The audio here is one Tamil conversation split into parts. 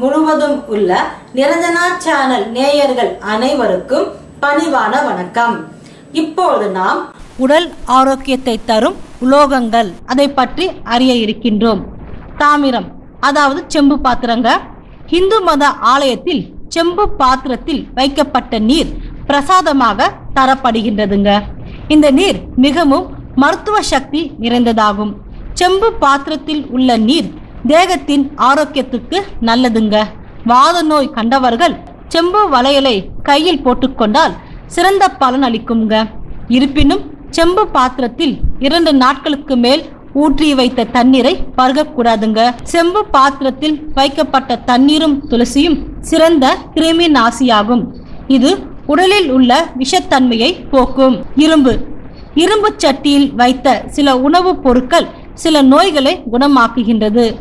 முழுவதும் உள்ள நிரஞ்சனா சேனல் நேயர்கள் அனைவருக்கும் பணிவான வணக்கம். இப்போது நாம் உடல் ஆரோக்கியத்தை தரும் உலோகங்கள் அதை பற்றி அறிய இருக்கின்றோம். தாமிரம் அதாவது செம்பு பாத்திரங்க இந்து மத ஆலயத்தில் செம்பு பாத்திரத்தில் வைக்கப்பட்ட நீர் பிரசாதமாக தரப்படுகின்றதுங்க. இந்த நீர் மிகவும் மருத்துவ சக்தி நிறைந்ததாகும். செம்பு பாத்திரத்தில் உள்ள நீர் தேகத்தின் ஆரோக்கியத்துக்கு நல்லதுங்க. வாத நோய் கண்டவர்கள் செம்பு வளையலை கையில் போட்டுக்கொண்டால் சிறந்த பலன் அளிக்குங்க. இருப்பினும் செம்பு பாத்திரத்தில் இரண்டு நாட்களுக்கு மேல் ஊற்றி வைத்த தண்ணீரை பருகக்கூடாதுங்க. செம்பு பாத்திரத்தில் வைக்கப்பட்ட தண்ணீரும் துளசியும் சிறந்த கிருமி நாசியாகும் இது உடலில் உள்ள விஷத்தன்மையை போக்கும். இரும்பு. இரும்பு சட்டியில் வைத்த சில உணவுப் பொருட்கள் சில நோய்களை குணமாக்குகின்றது.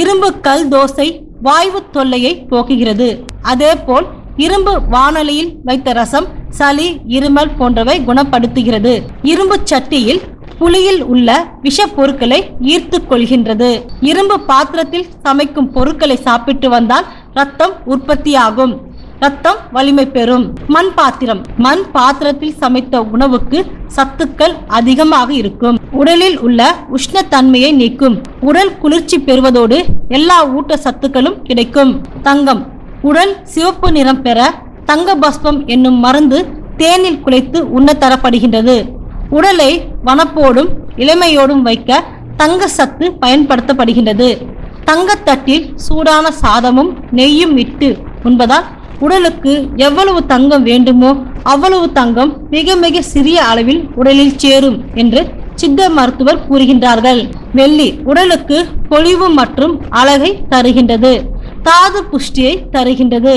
இரும்பு கல் தோசை வாய்வு தொல்லையை போக்குகிறது. அதேபோல் இரும்பு வானொலியில் வைத்த ரசம் சளி இருமல் போன்றவை குணப்படுத்துகிறது. இரும்பு சட்டியில் புளியில் உள்ள விஷ பொருட்களை ஈர்த்து கொள்கின்றது. இரும்பு பாத்திரத்தில் சமைக்கும் பொருட்களை சாப்பிட்டு வந்தால் ரத்தம் உற்பத்தியாகும். ரத்தம் வலிமை பெறும். மண் பாத்திரம். மண் பாத்திரத்தில் சமைத்த உணவுக்கு சத்துக்கள் அதிகமாக இருக்கும். உடலில் உள்ள உஷ்ணத்தன்மையை நீக்கும். உடல் குளிர்ச்சி பெறுவதோடு எல்லா ஊட்ட சத்துக்களும் கிடைக்கும். தங்கம். உடல் சிவப்பு நிறம் பெற தங்க பஸ்பம் என்னும் மருந்து தேனில் குலைத்து உண்ண தரப்படுகின்றது. உடலை வனப்போடும் இளமையோடும் வைக்க தங்க சத்து பயன்படுத்தப்படுகின்றது. தங்கத்தட்டில் சூடான சாதமும் நெய்யும் இட்டு உண்பதால் உடலுக்கு எவ்வளவு தங்கம் வேண்டுமோ அவ்வளவு தங்கம் மிக மிக சிறிய அளவில் உடலில் சேரும் என்று சித்த மருத்துவர் கூறுகின்றார்கள். வெள்ளி உடலுக்கு பொலிவு மற்றும் அழகை தருகின்றது. தாது புஷ்டியை தருகின்றது.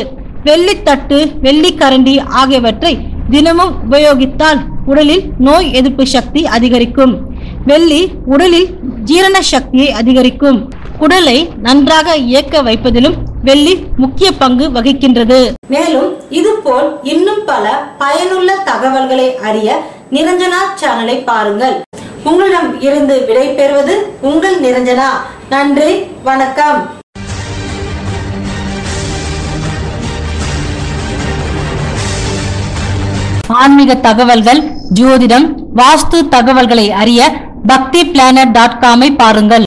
வெள்ளித்தட்டு வெள்ளிக்கரண்டி ஆகியவற்றை தினமும் உபயோகித்தால் உடலில் நோய் எதிர்ப்பு சக்தி அதிகரிக்கும். வெள்ளி உடலில் ஜீரண சக்தியை அதிகரிக்கும். குடலை நன்றாக இயக்க வைப்பதிலும் வெள்ளி முக்கிய பங்கு வகிக்கின்றது. மேலும் இதுபோல் இன்னும் பல பயனுள்ள தகவல்களை அறிய நிரஞ்சனா சேனலை பாருங்கள். உங்களிடம் இருந்து விடை பெறுவது உங்கள் நிரஞ்சனா. நன்றி வணக்கம். ஆன்மீக தகவல்கள் ஜோதிடம் வாஸ்து தகவல்களை அறிய பக்தி பிளானட் டாட் காமை பாருங்கள்.